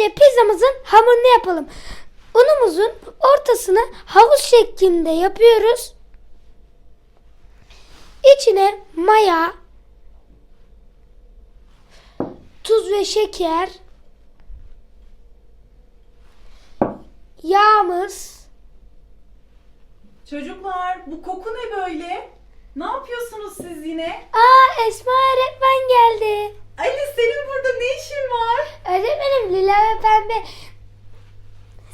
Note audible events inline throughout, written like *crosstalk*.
Önce pizzamızın hamurunu yapalım. Unumuzun ortasını havuz şeklinde yapıyoruz. İçine maya, tuz ve şeker, yağımız, Çocuklar bu koku ne böyle? Ne yapıyorsunuz siz yine? Aa Esma öğretmen geldi. Ali senin burada ne işin var? Öğretmenim Lila ve Pembe.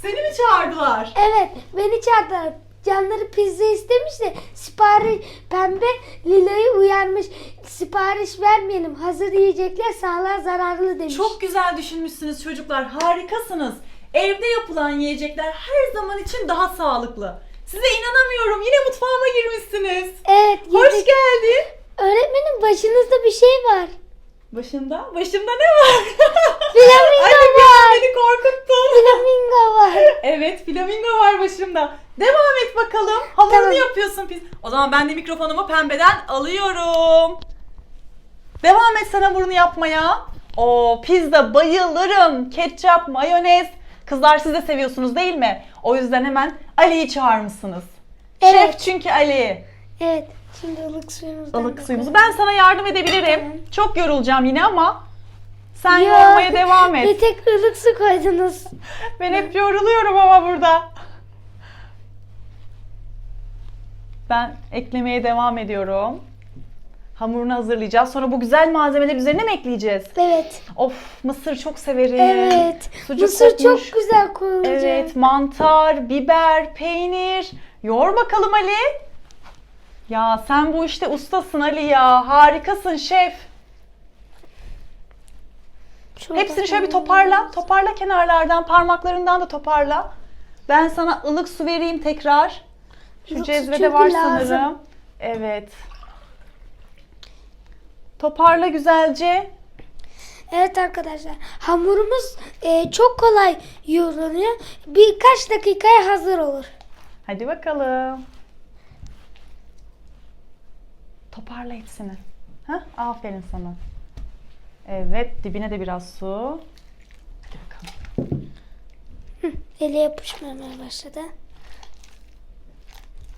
Seni mi çağırdılar? Evet beni çağırdılar. Canları pizza istemiş de sipariş Pembe Lila'yı uyarmış. Sipariş vermeyelim. Hazır yiyecekler sağlığa zararlı demiş. Çok güzel düşünmüşsünüz çocuklar. Harikasınız. Evde yapılan yiyecekler her zaman için daha sağlıklı. Size inanamıyorum. Yine mutfağıma girmişsiniz. Evet Hoş yedik. geldin. Öğretmenim başınızda bir şey var. Başımda? Başımda ne var? *laughs* Flamingo Anne var. beni korkuttun. Flamingo var. *laughs* evet flamingo var başımda. Devam et bakalım. Hamurunu Tamam. yapıyorsun pis. O zaman ben de mikrofonumu pembeden alıyorum. Devam et sen hamurunu yapmaya. O pizza bayılırım. Ketçap, mayonez. Kızlar siz de seviyorsunuz değil mi? O yüzden hemen Ali'yi çağırmışsınız. Evet. Şef çünkü Ali. Evet. Şimdi ılık suyumuzdan Ilık suyumuzu. Ben sana yardım edebilirim. Tamam. Çok yorulacağım yine ama sen Ya, yormaya devam et. Bir tek ılık su koydunuz. *laughs* Ben hep yoruluyorum ama burada. Ben eklemeye devam ediyorum. Hamurunu hazırlayacağız. Sonra bu güzel malzemeleri üzerine mi ekleyeceğiz? Evet. Of mısır çok severim. Evet. Sucuk Mısır kokmuş. çok güzel koyulacak. Evet mantar, biber, peynir. Yoğur bakalım Ali. Ya sen bu işte ustasın Ali ya. Harikasın şef. Şurada Hepsini şöyle bir toparla. Toparla kenarlardan, parmaklarından da toparla. Ben sana ılık su vereyim tekrar. Şu Ilık cezvede var lazım. sanırım. Evet. Toparla güzelce. Evet arkadaşlar hamurumuz e, çok kolay yoğruluyor. Birkaç dakikaya hazır olur. Hadi bakalım. Toparla hepsini. Hah, aferin sana. Evet, dibine de biraz su. Hadi bakalım. Ele yapışmamaya başladı.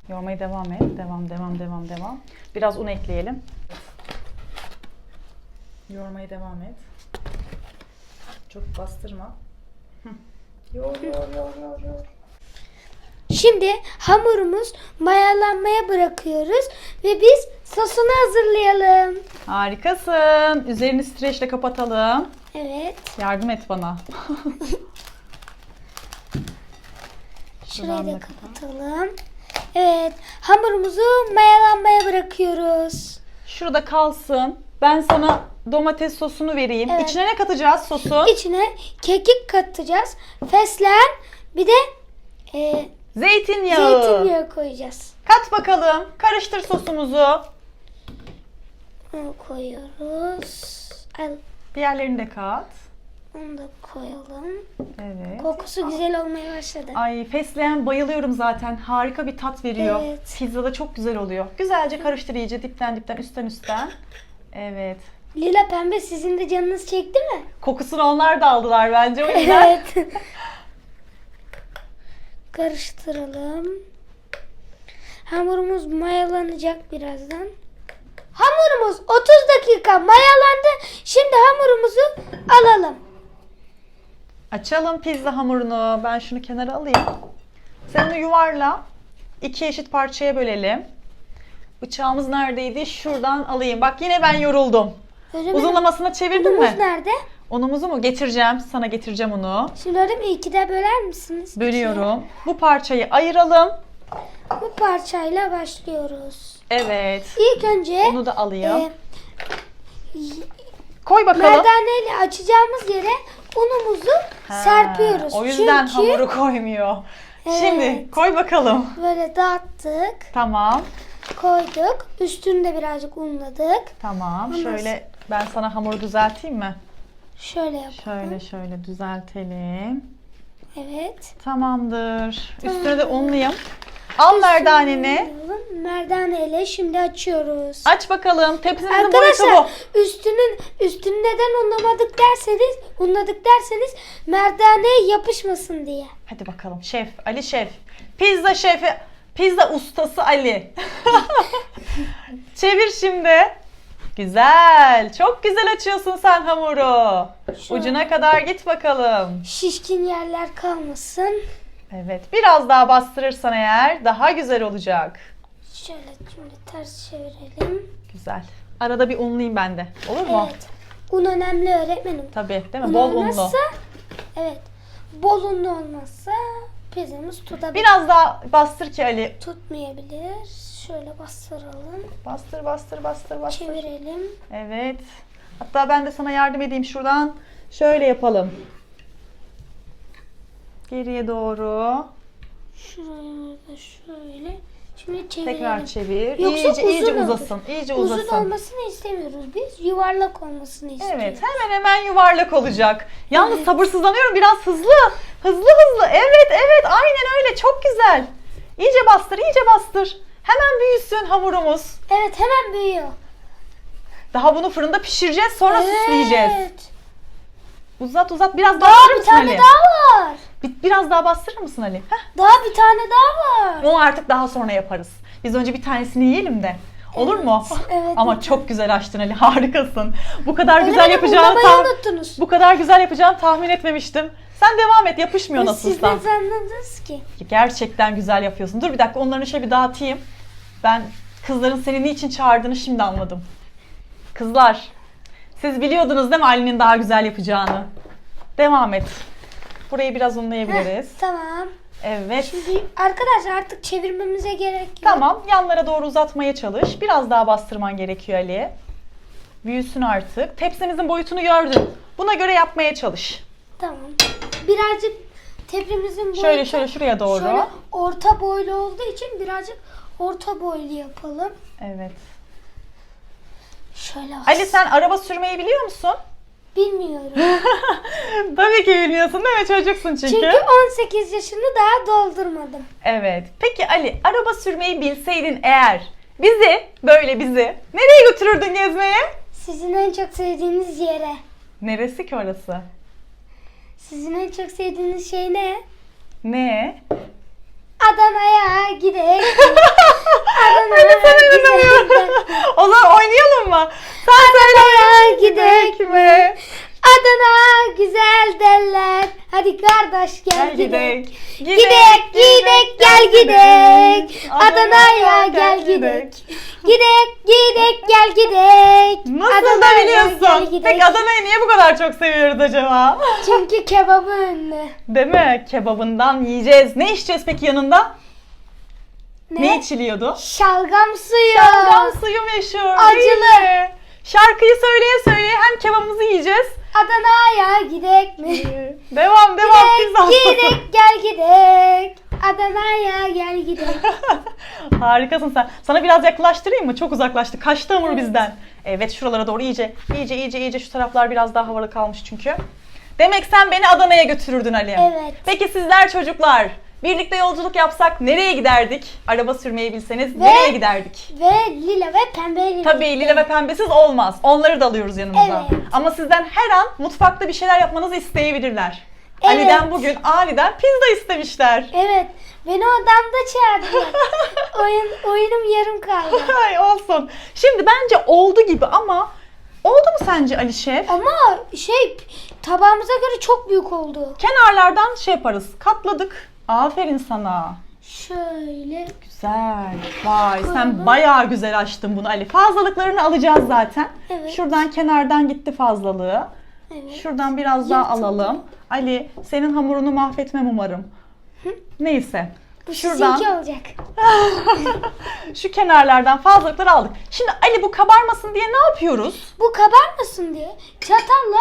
Yoğurmaya devam et. Devam, devam, devam, devam. Biraz un ekleyelim. Yoğurmaya devam et. Çok bastırma. Hı. Yoğur, yoğur, yoğur, yoğur, yoğur. Şimdi hamurumuz mayalanmaya bırakıyoruz ve biz sosunu hazırlayalım. Harikasın. Üzerini streçle kapatalım. Evet. Yardım et bana. *laughs* Şurayı da kapatalım. Evet. Hamurumuzu mayalanmaya bırakıyoruz. Şurada kalsın. Ben sana domates sosunu vereyim. Evet. İçine ne katacağız sosun? İçine kekik katacağız. Fesleğen bir de e, Zeytinyağı. Zeytinyağı koyacağız. Kat bakalım. Karıştır sosumuzu. Onu koyuyoruz. Al, Diğerlerini de kat. onu da koyalım. Evet. Kokusu güzel olmaya başladı. Ay fesleğen bayılıyorum zaten. Harika bir tat veriyor. Evet. Pizzada çok güzel oluyor. Güzelce karıştır iyice dipten dipten üstten üstten. Evet. Lila pembe sizin de canınız çekti mi? Kokusunu onlar da aldılar bence o yüzden. Evet. *laughs* Karıştıralım. Hamurumuz mayalanacak birazdan. Hamurumuz 30 dakika mayalandı. Şimdi hamurumuzu alalım. Açalım pizza hamurunu. Ben şunu kenara alayım. Sen onu yuvarla. İki eşit parçaya bölelim. Bıçağımız neredeydi? Şuradan alayım. Bak yine ben yoruldum. Öyle mi? Uzunlamasına çevirdin mi? nerede? Unumuzu mu? Getireceğim. Sana getireceğim onu. Öyle mi? İkide böler misiniz? Bölüyorum. Bu parçayı ayıralım. Bu parçayla başlıyoruz. Evet. İlk önce Onu da alayım. e, Koy bakalım. merdaneyle açacağımız yere unumuzu Ha, serpiyoruz. O yüzden Çünkü hamuru koymuyor. Evet. Şimdi koy bakalım. böyle dağıttık, Tamam. koyduk. Üstünü de birazcık unladık. Tamam. Şöyle ben sana hamuru düzelteyim mi? Şöyle yapalım. Şöyle şöyle düzeltelim. Evet. Tamamdır. Üstüne de unlayayım. Al merdaneni. Merdaneyle şimdi açıyoruz. Aç bakalım. Tepsimizin boyutu bu. Arkadaşlar üstünün üstünü neden unlamadık derseniz unladık derseniz merdaneye yapışmasın diye. Hadi bakalım. Şef. Ali Şef. Pizza şefi. Pizza ustası Ali. *laughs* Çevir şimdi. Güzel. Çok güzel açıyorsun sen hamuru. Şöyle. Ucuna kadar git bakalım. Şişkin yerler kalmasın. Evet. Biraz daha bastırırsan eğer daha güzel olacak. Şöyle şimdi ters çevirelim. Güzel. Arada bir unlayayım ben de. Olur mu? Evet. Un önemli öğretmenim. Tabii değil mi? Un Bol unlu. olmazsa evet. Bol unlu olmazsa pizzamız tutabilir. Biraz daha bastır ki Ali. Tutmayabilir. Şöyle bastıralım. Bastır bastır bastır bastır. Çevirelim. Evet. Hatta ben de sana yardım edeyim şuradan. Şöyle yapalım. Geriye doğru. Şuraya da şöyle. Şimdi çevirelim. Tekrar çevir. Yoksa iyice iyice uzun olur. uzasın. İyice Uzun uzasın. olmasını istemiyoruz biz. Yuvarlak olmasını istiyoruz. Evet, hemen hemen yuvarlak olacak. Yalnız Evet. sabırsızlanıyorum biraz hızlı. Hızlı hızlı. Evet, evet. Aynen öyle. Çok güzel. İyice bastır, iyice bastır. Hemen büyüsün hamurumuz. Evet hemen büyüyor. Daha bunu fırında pişireceğiz, sonra süsleyeceğiz. Evet. Uzat uzat. Biraz Daha bastırır bir mısın tane Ali? daha var. Bir- Biraz daha bastırır mısın Ali? Heh. Daha bir tane daha var. Onu artık daha sonra yaparız. Biz önce bir tanesini yiyelim de. Olur mu? evet, *laughs* Ama çok güzel açtın Ali. Harikasın. Bu kadar güzel Öyle yapacağını mi? tah- unuttunuz. bu kadar güzel yapacağını tahmin etmemiştim. Sen devam et. Yapışmıyor Siz nasılsa. de zannediniz ki. Gerçekten güzel yapıyorsun. Dur bir dakika onların şöyle bir dağıtayım. Ben kızların seni niçin çağırdığını şimdi anladım. Kızlar, siz biliyordunuz değil mi Ali'nin daha güzel yapacağını? Devam et. Burayı biraz unlayabiliriz. Heh, tamam. Evet. Şimdi arkadaşlar artık çevirmemize gerek yok. Tamam, yanlara doğru uzatmaya çalış. Biraz daha bastırman gerekiyor Ali. Büyüsün artık. Tepsimizin boyutunu gördün. Buna göre yapmaya çalış. Tamam. Birazcık tepemizin boyutu Şöyle şöyle şuraya doğru. şöyle orta boylu olduğu için birazcık orta boylu yapalım. Evet. Şöyle Ali sen araba sürmeyi biliyor musun? bilmiyorum. *laughs* Tabii ki bilmiyorsun değil mi? Çocuksun çünkü. Çünkü 18 yaşını daha doldurmadım. Evet. Peki Ali, araba sürmeyi bilseydin eğer bizi, böyle bizi nereye götürürdün gezmeye? Sizin en çok sevdiğiniz yere. Neresi ki orası? Sizin en çok sevdiğiniz şey ne? Ne? Adana'ya gidelim. *laughs* Hadi sana inanamıyorum. o zaman oynayalım mı? Sen. Adana'ya gidelim. mi? Adana güzel derler. Hadi kardeş gel, Gel gidelim. gidek. Gidek gidek gel gidek. Adana'ya gel gidek. Gidek gidek gel gidek. *laughs* Gidek. Peki Adana'yı niye bu kadar çok seviyoruz acaba? *laughs* Çünkü kebabı ünlü. Değil mi? Kebabından yiyeceğiz. Ne içeceğiz peki yanında? Ne? Ne, içiliyordu? Şalgam suyu. Şalgam suyu meşhur. Acılı. değil? Şarkıyı söyleye söyleye hem kebabımızı yiyeceğiz. Adana'ya gidek mi? Devam devam Gidek gidek gel gidek. Adana'ya gel gidelim. *laughs* Harikasın sen. Sana biraz yaklaştırayım mı? Çok uzaklaştı. Kaçtı hamur bizden. Evet şuralara doğru iyice, iyice, iyice, iyice şu taraflar biraz daha havalı kalmış çünkü. Demek sen beni Adana'ya götürürdün Ali. Evet. Peki sizler çocuklar birlikte yolculuk yapsak nereye giderdik? Araba sürmeyi bilseniz Ve- nereye giderdik? Ve lila ve pembe Tabii lila ve pembesiz olmaz. Onları da alıyoruz yanımıza. Evet. Ama sizden her an mutfakta bir şeyler yapmanızı isteyebilirler. Evet. Ali'den bugün aniden pizza istemişler. Evet. Beni odamda çağırdılar. *laughs* Oyun, oyunum yarım kaldı. Ay olsun. Şimdi bence oldu gibi ama oldu mu sence Ali Şef? Ama şey tabağımıza göre çok büyük oldu. Kenarlardan şey yaparız. Katladık. Aferin sana. Şöyle. Güzel. Vay sen bayağı güzel açtın bunu Ali. Fazlalıklarını alacağız zaten. Evet. Şuradan kenardan gitti fazlalığı. Evet. Şuradan biraz daha Yırtıldı. alalım. Ali senin hamurunu mahvetmem umarım. Neyse. Bu Şuradan sizinki olacak. *laughs* şu kenarlardan fazlalıkları aldık. Şimdi Ali bu kabarmasın diye ne yapıyoruz? Bu kabarmasın diye çatalla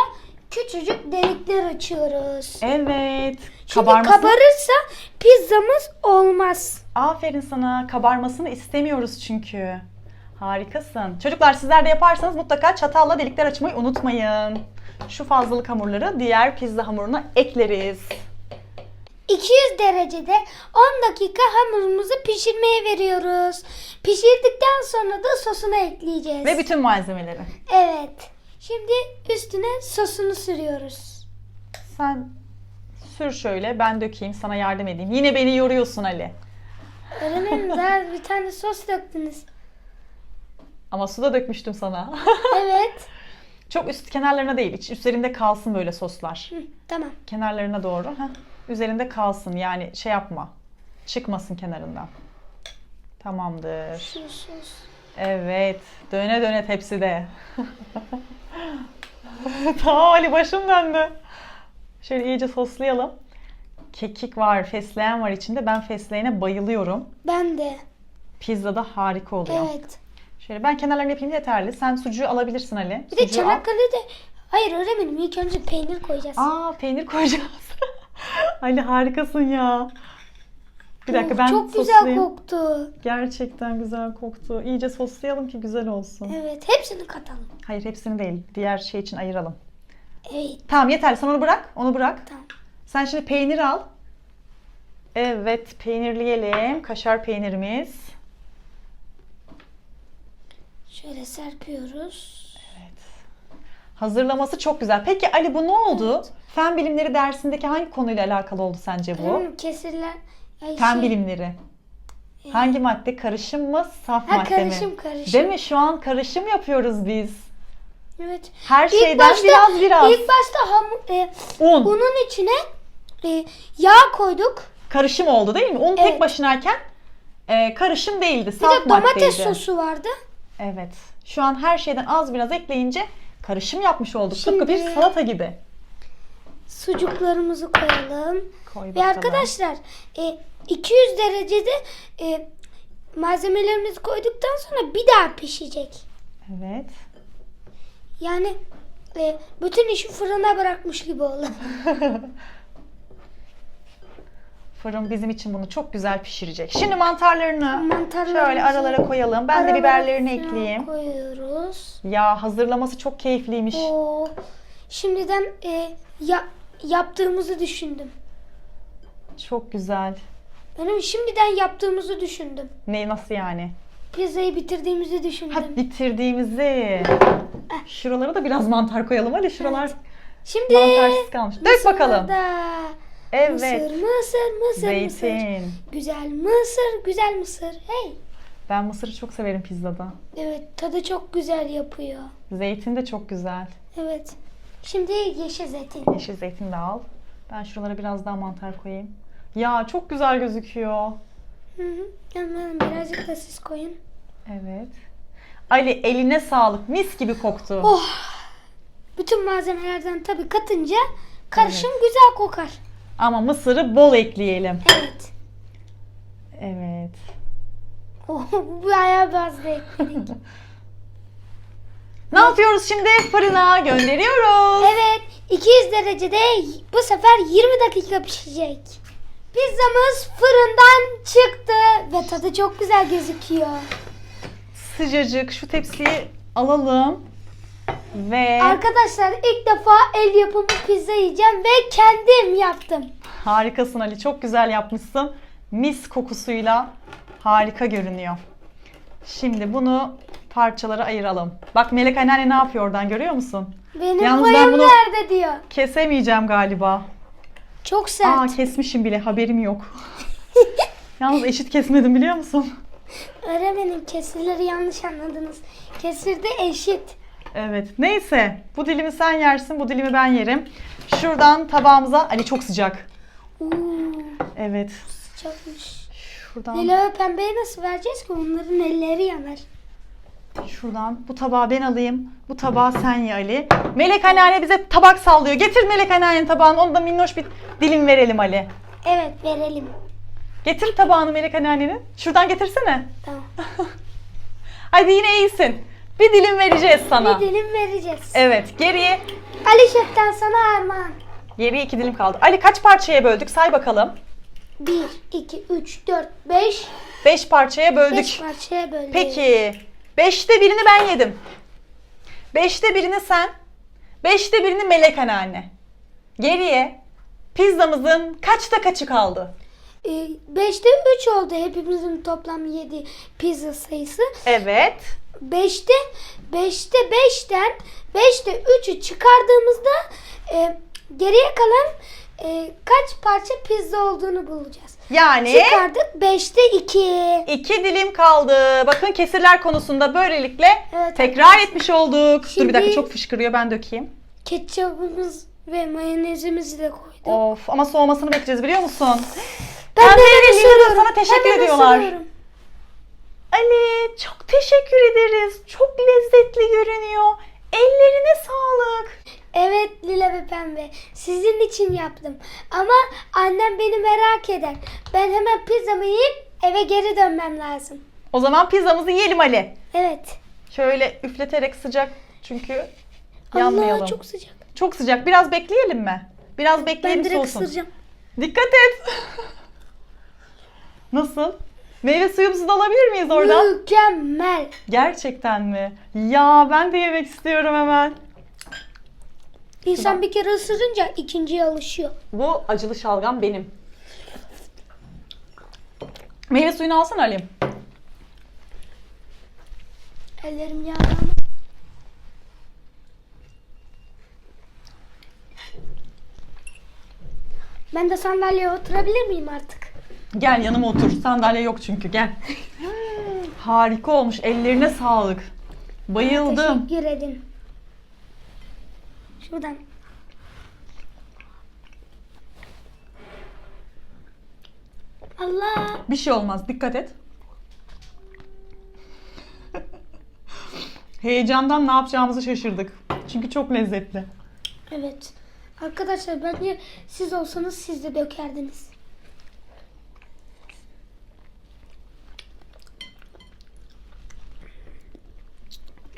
küçücük delikler açıyoruz. Evet. Şimdi Kabarmasın. kabarırsa pizzamız olmaz. Aferin sana. Kabarmasını istemiyoruz çünkü. Harikasın. Çocuklar sizler de yaparsanız mutlaka çatalla delikler açmayı unutmayın. Şu fazlalık hamurları diğer pizza hamuruna ekleriz. 200 derecede 10 dakika hamurumuzu pişirmeye veriyoruz. Pişirdikten sonra da sosunu ekleyeceğiz. Ve bütün malzemeleri. Evet. Şimdi üstüne sosunu sürüyoruz. Sen sür şöyle ben dökeyim sana yardım edeyim. Yine beni yoruyorsun Ali. Öğrenelim *laughs* daha bir tane sos döktünüz. Ama su da dökmüştüm sana. Evet. *laughs* Çok üst kenarlarına değil. iç- Üzerinde kalsın böyle soslar. Hı, tamam. Kenarlarına doğru. Heh. Üzerinde kalsın yani şey yapma. Çıkmasın kenarından. Tamamdır. Şu sos. Evet. Döne döne tepside. *laughs* tamam Ali başım döndü. Şöyle iyice soslayalım. Kekik var, fesleğen var içinde. Ben fesleğene bayılıyorum. Ben de. Pizzada harika oluyor. Evet. Şöyle ben kenarlarını yapayım yeterli. Sen sucuğu alabilirsin Ali. Bir de Sucuğu al. Çanakkale'de hayır öğretmenim ilk önce peynir koyacağız. Aa peynir koyacağız. *laughs* Ali harikasın ya. Bir dakika ben Çok güzel soslayayım. koktu. Gerçekten güzel koktu. İyice soslayalım ki güzel olsun. Evet hepsini katalım. Hayır hepsini değil. Diğer şey için ayıralım. Evet Tamam yeterli. Sen onu bırak. Onu bırak. tamam. Sen şimdi peynir al. Evet peynirleyelim. Kaşar peynirimiz. Şöyle serpiyoruz. Hazırlaması çok güzel. Peki Ali bu ne oldu? Fen bilimleri dersindeki hangi konuyla alakalı oldu sence bu? Hmm, kesirler. Ay, Fen şey- bilimleri. Hangi madde? Karışım mı? Saf Ha madde karışım mi? karışım. Değil mi? Şu an karışım yapıyoruz biz. Evet. Her İlk şeyden başta- biraz biraz. İlk başta hamur, e, Un. unun içine e, yağ koyduk. Karışım oldu değil mi? Un Evet. tek başınayken e, karışım değildi. Bir Saf de domates maddeydi. sosu vardı. Evet. Şu an her şeyden az biraz ekleyince karışım yapmış olduk. Tıpkı bir Şimdi- salata gibi. Sucuklarımızı koyalım. Koy Ve arkadaşlar e, 200 derecede e, malzemelerimizi koyduktan sonra bir daha pişecek. Evet. Yani e, bütün işi fırına bırakmış gibi oldu. *laughs* Fırın bizim için bunu çok güzel pişirecek. Şimdi mantarlarını Mantarlarımızı şöyle aralara koyalım. Ben de aralara biberlerini falan ekleyeyim. Koyuyoruz. Ya hazırlaması çok keyifliymiş. Oo, şimdiden e, ya, yaptığımızı düşündüm. Çok güzel. Benim şimdiden yaptığımızı düşündüm. Ne nasıl yani? Pizzayı bitirdiğimizi düşündüm. Ha bitirdiğimizi. Şuralara da biraz mantar koyalım. Hadi şuralar Şimdi mantarsız kalmış. Dök bakalım. mısırda. Evet. Mısır, mısır, mısır, mısır. Zeytin. Güzel mısır, güzel mısır. Hey. Ben mısırı çok severim pizzada. Evet, tadı çok güzel yapıyor. Zeytin de çok güzel. Evet. Şimdi yeşil zeytin. Yeşil zeytin de al. Ben şuralara biraz daha mantar koyayım. Ya çok güzel gözüküyor. Hı hı. Hemen birazcık da siz koyun. Evet. Ali eline sağlık. Mis gibi koktu. Oh. Bütün malzemelerden tabii katınca karışım güzel kokar. Ama mısırı bol ekleyelim. Evet. Evet. *laughs* Bayağı fazla ekledik. *laughs* Ne yapıyoruz şimdi? Fırına gönderiyoruz. evet. 200 derecede bu sefer 20 dakika pişecek. Pizzamız fırından çıktı ve tadı çok güzel gözüküyor. Sıcacık şu tepsiyi alalım. Ve Arkadaşlar ilk defa el yapımı pizza yiyeceğim ve kendim yaptım. harikasın Ali. Çok güzel yapmışsın. Mis kokusuyla harika görünüyor. Şimdi bunu parçalara ayıralım. Bak Melek anneanne ne yapıyor oradan görüyor musun? Benim Yalnız ben payım bunu- nerede diyor. Kesemeyeceğim galiba. Çok sert. Aa kesmişim bile haberim yok. *laughs* Yalnız eşit kesmedim biliyor musun? Öğretmenim kesirleri yanlış anladınız. Kesirde eşit. Evet. Neyse. Bu dilimi sen yersin, bu dilimi ben yerim. Şuradan tabağımıza... Ali çok sıcak. Uuu Evet. sıcakmış. Şuradan, Lila ve pembeye nasıl vereceğiz ki onların elleri yanar. şuradan. Bu tabağı ben alayım. Bu tabağı sen ye Ali. Melek anneanne bize tabak sallıyor. Getir Melek anneannenin tabağını. Onu da minnoş bir dilim verelim Ali. Evet verelim. Getir tabağını Melek anneannenin. Şuradan getirsene. Tamam. *laughs* Hadi yine iyisin. Bir dilim vereceğiz sana. Bir dilim vereceğiz. Evet. Geriye Ali Şef'ten sana armağan. Geriye iki dilim kaldı. Ali kaç parçaya böldük? Say bakalım. 1, 2, 3, 4, 5. Beş parçaya böldük. 5 parçaya böldük. Peki. Beşte birini ben yedim. Beşte birini sen. Beşte birini Melek anneanne. Geriye pizzamızın kaçta kaçı kaldı? 5'te 3 oldu hepimizin toplam 7 pizza sayısı. Evet. 5'te 5'te 5'ten 5'te 3'ü çıkardığımızda e, geriye kalan e, kaç parça pizza olduğunu bulacağız. Yani Çıkardık 5'te 2. iki dilim kaldı. Bakın kesirler konusunda böylelikle Evet, tekrar etmiş olduk. Dur Şimdi- bir dakika çok fışkırıyor ben dökeyim. Ketçapımız ve mayonezimizi de koyduk. Of ama soğumasını bekleyeceğiz biliyor musun? Ben de ve Lina da ısırıyorum. sana teşekkür Hemen ediyorlar. ısırıyorum. Ali çok teşekkür ederiz. Çok lezzetli görünüyor. Ellerine sağlık. Evet Lila ve Pembe. Sizin için yaptım. Ama annem beni merak eder. Ben hemen pizzamı yiyip eve geri dönmem lazım. O zaman pizzamızı yiyelim Ali. Evet. Şöyle üfleterek sıcak çünkü yanmayalım. Allah çok... çok sıcak. sıcak. Biraz bekleyelim mi? Biraz Ben bekleyelim direkt soğusun. ısıracağım. Dikkat et. *laughs* Nasıl? Meyve suyumuzu da alabilir miyiz oradan? Mükemmel. Gerçekten mi? Ya ben de yemek istiyorum hemen. İnsan bir kere ısırınca ikinciye alışıyor. Bu acılı şalgam benim. Meyve suyunu alsana Ali. Ellerim yağlandı. Ben de sandalyeye oturabilir miyim artık? Gel yanıma otur. Sandalye yok çünkü gel. Harika olmuş. Ellerine sağlık. Bayıldım. Teşekkür ederim. Şuradan. Allah. Bir şey olmaz. Dikkat et. *laughs* Heyecandan ne yapacağımızı şaşırdık. Çünkü çok lezzetli. Evet. Arkadaşlar bence siz olsanız siz de dökerdiniz.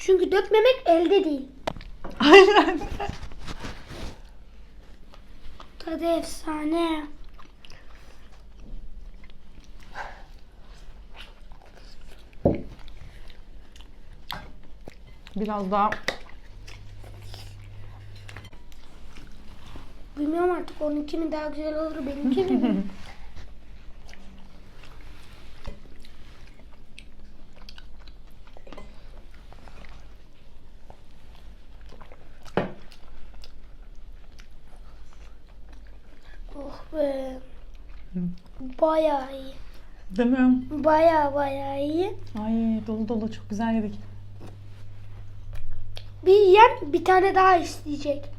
Çünkü dökmemek elde değil. Aynen. Tadı efsane. Biraz daha Bilmiyorum artık onunki mi daha güzel olur benimki mi? *laughs* oh be. Bayağı iyi. değil mi? Bayağı bayağı iyi. Ay dolu dolu çok güzel yedik. Bir yiyen bir tane daha isteyecek.